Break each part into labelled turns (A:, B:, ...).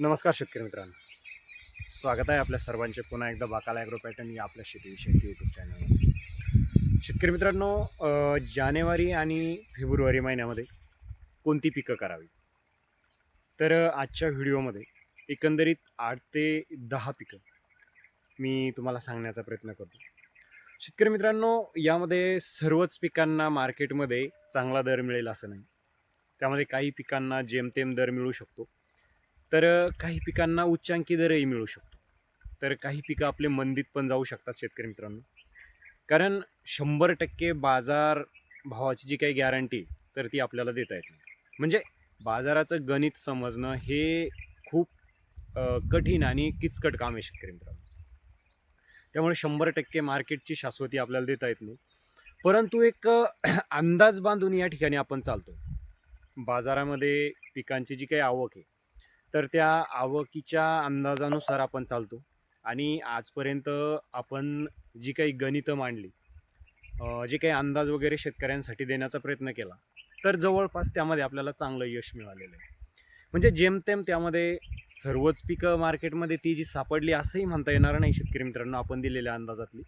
A: नमस्कार शेतकरी मित्रांनो. स्वागत आहे आपल्या सर्वांचे पुन्हा एकदा बाकाला ॲग्रो पॅटर्न या आपल्या शेतीविषयक यूट्यूब चॅनलवर शेतकरी मित्रांनो जानेवारी आणि फेब्रुवारी महिन्यामध्ये कोणती पिकं करावी? तर आजच्या व्हिडिओमध्ये एकंदरीत आठ ते दहा पिकं मी तुम्हाला सांगण्याचा प्रयत्न करतो. शेतकरी मित्रांनो यामध्ये सर्वच पिकांना मार्केटमध्ये चांगला दर मिळेल असं नाही. त्यामध्ये काही पिकांना जेमतेम दर मिळू शकतो. तर काही पिकांना उच्चांकी दरही मिळू शकतो. तर काही पिकं आपले मंदीत पण जाऊ शकतात शेतकरी मित्रांनो. कारण शंभर टक्के बाजार भावाची जी काही गॅरंटी तर ती आपल्याला देता येत नाही. म्हणजे बाजाराचं गणित समजणं हे खूप कठीण आणि किचकट काम आहे शेतकरी मित्रांनो. त्यामुळे शंभर टक्के मार्केटची शाश्वती आपल्याला देता येत नाही. परंतु एक अंदाज बांधून या ठिकाणी आपण चालतो बाजारामध्ये पिकांची जी काही आवक आहे तर त्या आवकीच्या अंदाजानुसार आपण चालतो. आणि आजपर्यंत आपण जी काही गणितं मांडली जे काही अंदाज वगैरे शेतकऱ्यांसाठी देण्याचा प्रयत्न केला तर जवळपास त्यामध्ये आपल्याला चांगलं यश मिळालेलं आहे. म्हणजे जेमतेम त्यामध्ये सर्वच पिकं मार्केटमध्ये ती जी सापडली असंही म्हणता येणार नाही शेतकरी मित्रांनो आपण दिलेल्या अंदाजातली.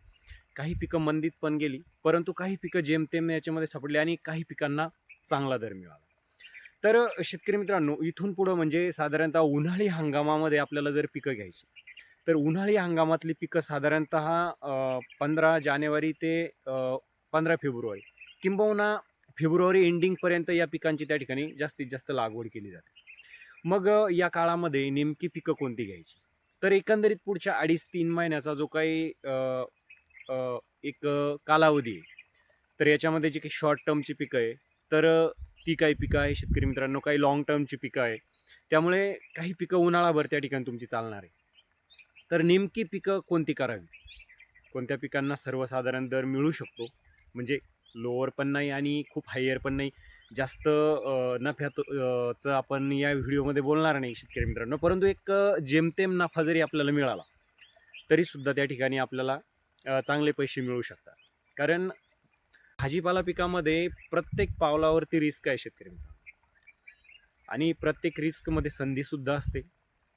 A: काही पिकं मंदीत पण गेली परंतु काही पिकं जेमतेम याच्यामध्ये सापडली आणि काही पिकांना चांगला दर मिळाला. तर शेतकरी मित्रांनो इथून पुढं म्हणजे साधारणतः उन्हाळी हंगामामध्ये आपल्याला जर पिकं घ्यायची तर उन्हाळी हंगामातली पिकं साधारणतः पंधरा जानेवारी ते पंधरा फेब्रुवारी किंबहुना फेब्रुवारी एंडिंगपर्यंत या पिकांची त्या ठिकाणी जास्तीत जास्त लागवड केली जाते. मग या काळामध्ये नेमकी पिकं कोणती घ्यायची? तर एकंदरीत पुढच्या अडीच तीन महिन्याचा जो काही एक कालावधी आहे तर याच्यामध्ये जी काही शॉर्ट टर्मची पिकं आहे तर ती काही पिकं आहे शेतकरी मित्रांनो काही लाँग टर्मची पिकं आहे. त्यामुळे काही पिकं उन्हाळाभर त्या ठिकाणी तुमची चालणार आहे. तर नेमकी पिकं कोणती करावी? कोणत्या पिकांना सर्वसाधारण दर मिळू शकतो? म्हणजे लोअर पण नाही आणि खूप हायर पण नाही. जास्त नफ्याचं चं आपण या व्हिडिओमध्ये बोलणार नाही शेतकरी मित्रांनो. परंतु एक जेमतेम नफा जरी आपल्याला मिळाला तरीसुद्धा त्या ठिकाणी आपल्याला चांगले पैसे मिळू शकतात. कारण भाजीपाला पिकामध्ये प्रत्येक पावलावरती रिस्क आहे शेतकरी मित्रांनो. आणि प्रत्येक रिस्कमध्ये संधीसुद्धा असते.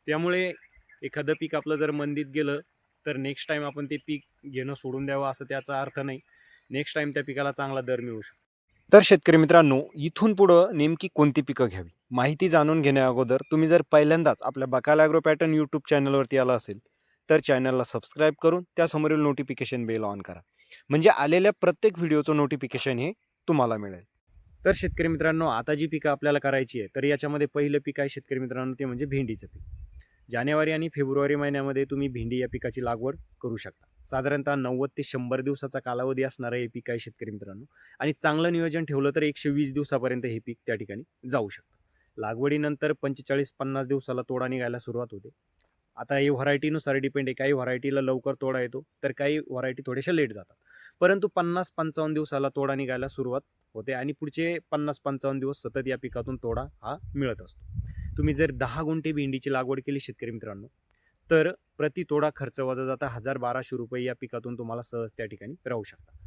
A: त्यामुळे एखादं पीक आपलं जर मंदीत गेलं तर नेक्स्ट टाईम आपण ते पीक घेणं सोडून द्यावं असं त्याचा अर्थ नाही. नेक्स्ट टाईम त्या पिकाला चांगला दर मिळू शकतो. तर शेतकरी मित्रांनो इथून पुढं नेमकी कोणती पिकं घ्यावी? माहिती जाणून घेण्या अगोदर तुम्ही जर पहिल्यांदाच आपल्या बकाल ॲग्रो पॅटर्न यूट्यूब चॅनलवरती आला असेल तर चॅनलला सबस्क्राईब करून त्यासमोरील नोटिफिकेशन बेल ऑन करा. म्हणजे आलेल्या प्रत्येक व्हिडिओचं नोटिफिकेशन हे तुम्हाला मिळेल. तर शेतकरी मित्रांनो आता जी पिकं आपल्याला करायची आहे तर याच्यामध्ये पहिलं पीक आहे शेतकरी मित्रांनो ते म्हणजे भेंडीचं पीक. जानेवारी आणि फेब्रुवारी महिन्यामध्ये तुम्ही भेंडी या पिकाची लागवड करू शकता. साधारणतः नव्वद ते शंभर दिवसाचा कालावधी असणारं हे पीक आहे शेतकरी मित्रांनो. आणि चांगलं नियोजन ठेवलं तर एकशे वीस दिवसापर्यंत हे पीक त्या ठिकाणी जाऊ शकतं. लागवडीनंतर पंचेचाळीस पन्नास दिवसाला तोडा निघायला सुरुवात होते. आता हे व्हरायटीनुसार डिपेंड आहे. काही व्हरायटीला लवकर तोडा येतो तर काही व्हरायटी थोड्याशा लेट जातात. परंतु पन्नास पंचावन्न दिवसाला तोडा निघायला सुरुवात होते आणि पुढचे पन्नास पंचावन्न दिवस सतत या पिकातून तोडा हा मिळत असतो. तुम्ही जर दहा गुंठे भेंडीची लागवड केली शेतकरी मित्रांनो तर प्रति तोडा खर्च वजा जाता हजार बाराशे रुपये या पिकातून तुम्हाला सहज त्या ठिकाणी राहू शकता.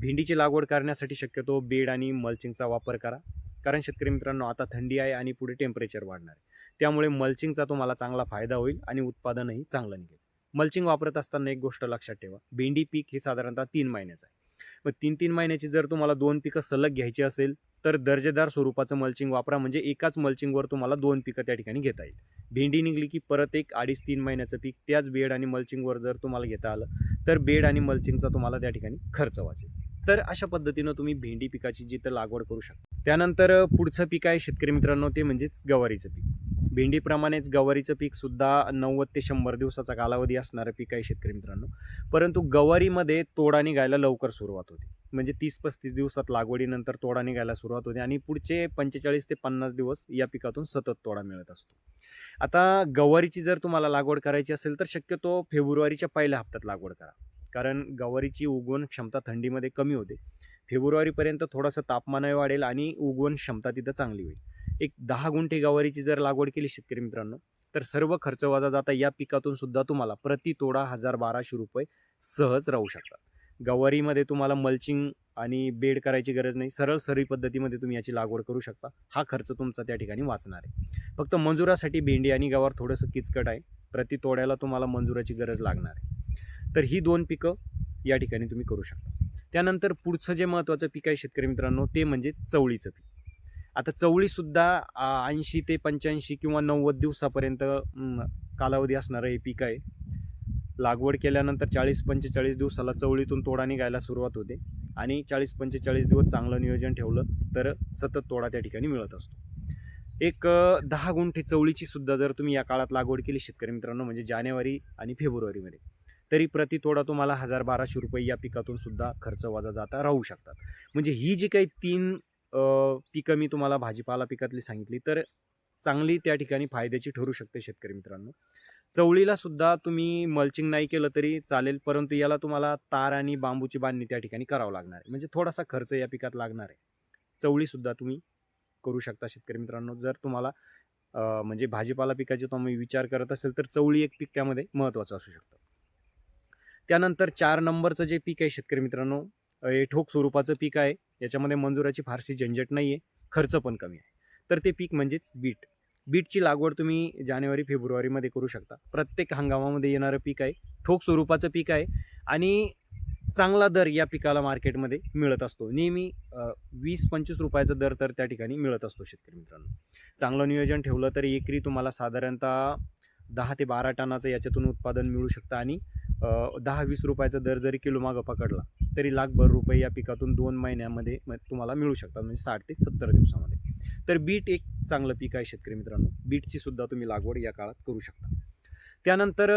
A: भेंडीची लागवड करण्यासाठी शक्यतो बेड आणि मल्चिंगचा वापर करा. कारण शेतकरी मित्रांनो आता थंडी आहे आणि पुढे टेम्परेचर वाढणार आहे. त्यामुळे मल्चिंगचा तुम्हाला चांगला फायदा होईल आणि उत्पादनही चांगलं निघेल. मल्चिंग वापरत असताना एक गोष्ट लक्षात ठेवा. भेंडी पीक हे साधारणतः तीन महिन्याचं आहे. मग तीन तीन महिन्याची जर तुम्हाला दोन पिकं सलग घ्यायची असेल तर दर्जेदार स्वरूपाचं मल्चिंग वापरा. म्हणजे एकाच मल्चिंगवर तुम्हाला दोन पिकं त्या ठिकाणी घेता येईल. भेंडी निघली की परत एक अडीच तीन महिन्याचं पीक त्याच बेड आणि मल्चिंगवर जर तुम्हाला घेता आलं तर बेड आणि मल्चिंगचा तुम्हाला त्या ठिकाणी खर्च वाचेल. तर अशा पद्धतीनं तुम्ही भेंडी पिकाची जिथं लागवड करू शकता. त्यानंतर पुढचं पीक आहे शेतकरी मित्रांनो ते म्हणजेच गवारीचं पीक. भेंडीप्रमाणेच गवारीचं पीक सुद्धा नव्वद ते शंभर दिवसाचा कालावधी असणारं पीक आहे शेतकरी मित्रांनो. परंतु गवारीमध्ये तोडा निघायला लवकर सुरुवात होते. म्हणजे तीस पस्तीस दिवसात लागवडीनंतर तोडा निघायला सुरुवात होते आणि पुढचे पंचेचाळीस ते पन्नास दिवस या पिकातून सतत तोडा मिळत असतो. आता गवारीची जर तुम्हाला लागवड करायची असेल तर शक्यतो फेब्रुवारीच्या पहिल्या हप्त्यात लागवड करा. कारण गवारीची उगवण क्षमता थंडीमध्ये कमी होते. फेब्रुवारीपर्यंत थोडंसं तापमानही वाढेल आणि उगवण क्षमता तिथं चांगली होईल. एक दहा गुंठे गवारीची जर लागवड केली शेतकरी मित्रांनो तर सर्व खर्च वजा जाता या पिकातून सुद्धा तुम्हाला प्रति तोडा हजार बाराशे रुपये सहज राहू शकतात. गवारीमध्ये तुम्हाला मल्चिंग आणि बेड करायची गरज नाही. सरळ सरळी पद्धतीमध्ये तुम्ही याची लागवड करू शकता. हा खर्च तुमचा त्या ठिकाणी वाचणार आहे. फक्त मंजुरासाठी भेंडी आणि गवार थोडंसं किचकट आहे. प्रति तोड्याला तुम्हाला मंजुराची गरज लागणार आहे. तर ही दोन पिकं या ठिकाणी तुम्ही करू शकता. त्यानंतर पुढचं जे महत्त्वाचं पीक आहे शेतकरी मित्रांनो ते म्हणजे चवळीचं पीक. आता चवळीसुद्धा ऐंशी ते पंच्याऐंशी किंवा नव्वद दिवसापर्यंत कालावधी असणारं हे पीक आहे. लागवड केल्यानंतर चाळीस पंचेचाळीस दिवसाला चवळीतून तोडा निघायला सुरुवात होते आणि चाळीस पंचेचाळीस दिवस चांगलं नियोजन ठेवलं तर सतत तोडा त्या ठिकाणी मिळत असतो. एक दहा गुंठे चवळीची सुद्धा जर तुम्ही या काळात लागवड केली शेतकरी मित्रांनो म्हणजे जानेवारी आणि फेब्रुवारीमध्ये तरी प्रति तोडा तुम्हाला हजार बाराशे रुपये या पिकातून सुद्धा खर्च वजा जाता राहू शकतात. म्हणजे ही जी काही तीन पिकं मी तुम्हाला भाजीपाला पिकातली सांगितली तर चांगली त्या ठिकाणी फायद्याची ठरू शकते शेतकरी मित्रांनो. चवळीला सुद्धा तुम्ही मल्चिंग नाही केलं तरी चालेल परंतु याला तुम्हाला तार आणि बांबूची बांधणी त्या ठिकाणी करावं लागणार आहे. म्हणजे थोडासा खर्च या पिकात लागणार आहे. चवळीसुद्धा तुम्ही करू शकता शेतकरी मित्रांनो. जर तुम्हाला म्हणजे भाजीपाला पिकाचे तुम्ही विचार करत असेल तर चवळी एक पीक त्यामध्ये महत्त्वाचं असू शकतं. त्यानंतर चार नंबरचं जे पीक आहे शेतकरी मित्रांनो हे ठोक स्वरूपाचं पीक आहे. याच्यामध्ये मंजुराची फारशी झंझट नाही आहे खर्च पण कमी आहे. तर ते पीक म्हणजेच बीट. बीटची लागवड तुम्ही जानेवारी फेब्रुवारीमध्ये करू शकता. प्रत्येक हंगामामध्ये येणारं पीक आहे ठोक स्वरूपाचं पीक आहे आणि चांगला दर या पिकाला मार्केटमध्ये मिळत असतो. नेहमी वीस पंचवीस रुपयाचा दर तर त्या ठिकाणी मिळत असतो शेतकरी मित्रांनो. चांगलं नियोजन ठेवलं तर एकरी तुम्हाला साधारणतः दहा ते बारा टनाचं याच्यातून उत्पादन मिळू शकतं आणि दहा वीस रुपयाचा दर जरी किलो मागं पकडला तरी लाखभर रुपये या पिकातून दोन महिन्यामध्ये तुम्हाला मिळू शकतात. म्हणजे साठ ते सत्तर दिवसामध्ये. तर बीट एक चांगलं पीक आहे शेतकरी मित्रांनो. बीटची सुद्धा तुम्ही लागवड या काळात करू शकता. त्यानंतर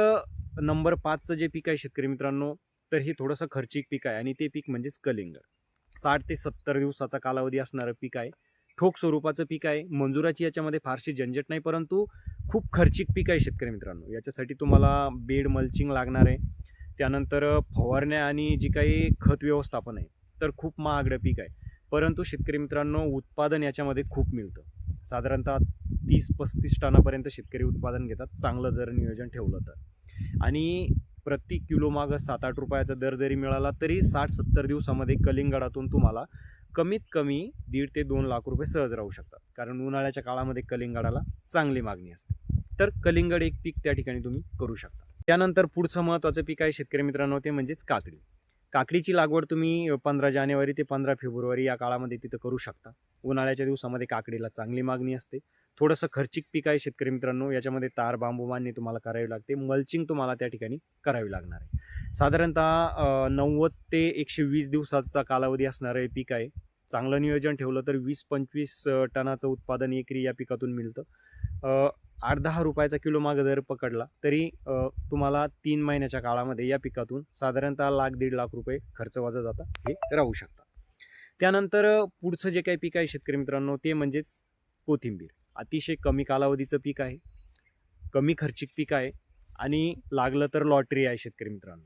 A: नंबर पाचचं जे पीक आहे शेतकरी मित्रांनो तर हे थोडंसं खर्चिक पीक आहे आणि ते पीक म्हणजेच कलिंगड साठ ते सत्तर दिवसाचा कालावधी असणारं पीक आहे. ठोक स्वरूपाचं पीक आहे. मंजुराची याच्यामध्ये फारशी झंझट नाही परंतु खूप खर्चिक पीक आहे शेतकरी मित्रांनो. याच्यासाठी तुम्हाला बेड मल्चिंग लागणार आहे. त्यानंतर फवारण्या आणि जी काही खत व्यवस्थापन आहे तर खूप महागडं पीक आहे. परंतु शेतकरी मित्रांनो उत्पादन याच्यामध्ये खूप मिळतं. साधारणतः तीस पस्तीस टनापर्यंत शेतकरी उत्पादन घेतात चांगलं जर नियोजन ठेवलं तर. आणि प्रति किलोमागं सात आठ रुपयाचा दर जरी मिळाला तरी साठ सत्तर दिवसामध्ये कलिंगडातून तुम्हाला कमीत कमी दीड ते दोन लाख रुपये सहज राहू शकतात. कारण उन्हाळ्याच्या काळामध्ये कलिंगडाला चांगली मागणी असते. तर कलिंगड एक पीक त्या ठिकाणी तुम्ही करू शकता. त्यानंतर पुढचं महत्त्वाचं पीक आहे शेतकरी मित्रांनो ते म्हणजेच काकडी. काकडीची लागवड तुम्ही पंधरा जानेवारी ते पंधरा फेब्रुवारी या काळामध्ये तिथं करू शकता. उन्हाळ्याच्या दिवसामध्ये काकडीला चांगली मागणी असते. थोडंसं खर्चिक पीक आहे शेतकरी मित्रांनो याच्यामध्ये तार बांबू मान्य तुम्हाला करावी लागते. मल्चिंग तुम्हाला त्या ठिकाणी करावी लागणार आहे. साधारणतः नव्वद ते एकशे वीस दिवसाचा कालावधी असणारं हे पीक आहे. चांगलं नियोजन ठेवलं तर वीस पंचवीस टनाचं उत्पादन एकरी या पिकातून मिळतं. आठ दहा रुपयाचा किलो मागं जर पकडला तरी तुम्हाला तीन महिन्याच्या काळामध्ये या पिकातून साधारणतः लाख दीड लाख रुपये खर्च वाजा जाता हे राहू शकता. त्यानंतर पुढचं जे काही पीक आहे शेतकरी मित्रांनो ते म्हणजेच कोथिंबीर. अतिशय कमी कालावधीचं पीक आहे कमी खर्चिक पीक आहे आणि लागलं तर लॉटरी आहे शेतकरी मित्रांनो.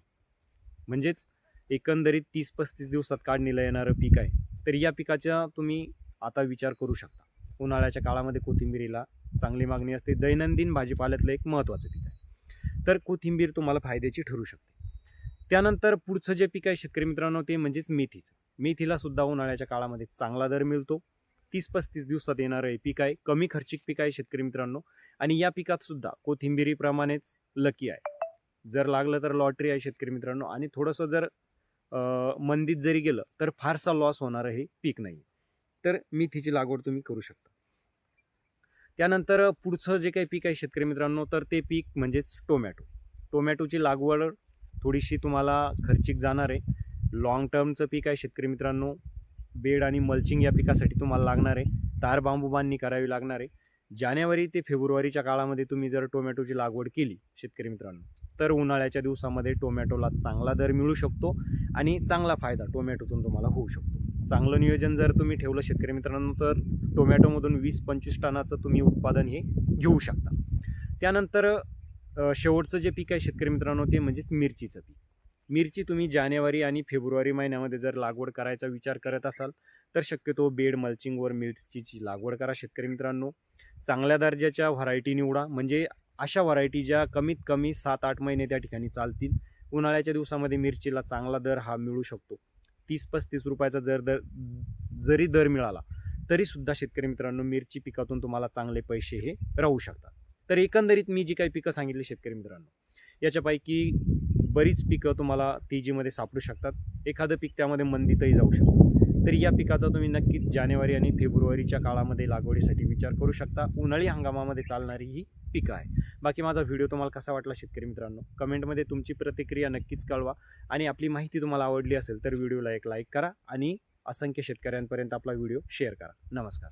A: म्हणजेच एकंदरीत तीस पस्तीस दिवसात काढणीला येणारं पीक आहे. तर या पिकाचा तुम्ही आता विचार करू शकता. उन्हाळ्याच्या काळामध्ये कोथिंबिरीला चांगली मागणी असते. दैनंदिन भाजीपाल्यातलं एक महत्त्वाचं पीक आहे. तर कोथिंबीर तुम्हाला फायद्याची ठरू शकते. त्यानंतर पुढचं जे पीक आहे शेतकरी मित्रांनो ते म्हणजेच मेथीचं. मेथीला सुद्धा उन्हाळ्याच्या काळामध्ये चांगला दर मिळतो. तीस पस्तीस दिवसात येणारं हे पीक आहे. कमी खर्चिक पीक आहे शेतकरी मित्रांनो. आणि या पिकात सुद्धा कोथिंबिरीप्रमाणेच लकी आहे. जर लागलं तर लॉटरी आहे शेतकरी मित्रांनो. आणि थोडंसं जर मंदीत जरी गेलं तर फारसा लॉस होणारं हे पीक नाही तर मेथीची लागवड तुम्ही करू शकता. त्यानंतर पुढचं जे काही पीक आहे शेतकरी मित्रांनो तर ते पीक म्हणजेच टोमॅटो. टोमॅटोची लागवड थोडीशी तुम्हाला खर्चिक जाणार आहे. लॉंग टर्मचं पीक आहे शेतकरी मित्रांनो. बेड आणि मल्चिंग या पिकासाठी तुम्हाला लागणार आहे. तार बांबू बांधणी करावी लागणार आहे. जानेवारी ते फेब्रुवारीच्या काळामध्ये तुम्ही जर टोमॅटोची लागवड केली शेतकरी मित्रांनो तर उन्हाळ्याच्या दिवसामध्ये टोमॅटोला चांगला दर मिळू शकतो आणि चांगला फायदा टोमॅटोतून तुम्हाला होऊ शकतो. चांगलं नियोजन जर तुम्ही ठेवलं शेतकरी मित्रांनो तर टोमॅटोमधून वीस पंचवीस टनाचं तुम्ही उत्पादन हे घेऊ शकता. त्यानंतर शेवटचं जे पीक आहे शेतकरी मित्रांनो ते म्हणजेच मिरचीचं पीक. मिरची तुम्ही जानेवारी आणि फेब्रुवारी महिन्यामध्ये जर लागवड करायचा विचार करत असाल तर शक्यतो बेड मल्चिंगवर मिरचीची लागवड करा शेतकरी मित्रांनो. चांगल्या दर्जाच्या व्हरायटी निवडा म्हणजे अशा व्हरायटी ज्या कमीत कमी सात आठ महिने त्या ठिकाणी चालतील. उन्हाळ्याच्या दिवसामध्ये मिरचीला चांगला दर हा मिळू शकतो. तीस पस्तीस रुपयाचा जर दर जरी दर मिळाला तरीसुद्धा शेतकरी मित्रांनो मिरची पिकातून तुम्हाला चांगले पैसे हे राहू शकतात. तर एकंदरीत मी जी काही पिकं सांगितली शेतकरी मित्रांनो याच्यापैकी बरीच पिकं तुम्हाला तेजीमध्ये सापडू शकतात. एखादं पीक त्यामध्ये मंदीतही जाऊ शकतं. तर या पिकाचा तुम्ही नक्कीच जानेवारी आणि फेब्रुवारीच्या काळामध्ये लागवडीसाठी विचार करू शकता. उन्हाळी हंगामामध्ये चालणारी ही पिकं आहे. बाकी माझा व्हिडिओ तुम्हाला कसा वाटला शेतकरी मित्रांनो? कमेंटमध्ये तुमची प्रतिक्रिया नक्कीच कळवा. आणि आपली माहिती तुम्हाला आवडली असेल तर व्हिडिओला एक लाईक करा आणि असंख्य शेतकऱ्यांपर्यंत आपला व्हिडिओ शेअर करा. नमस्कार.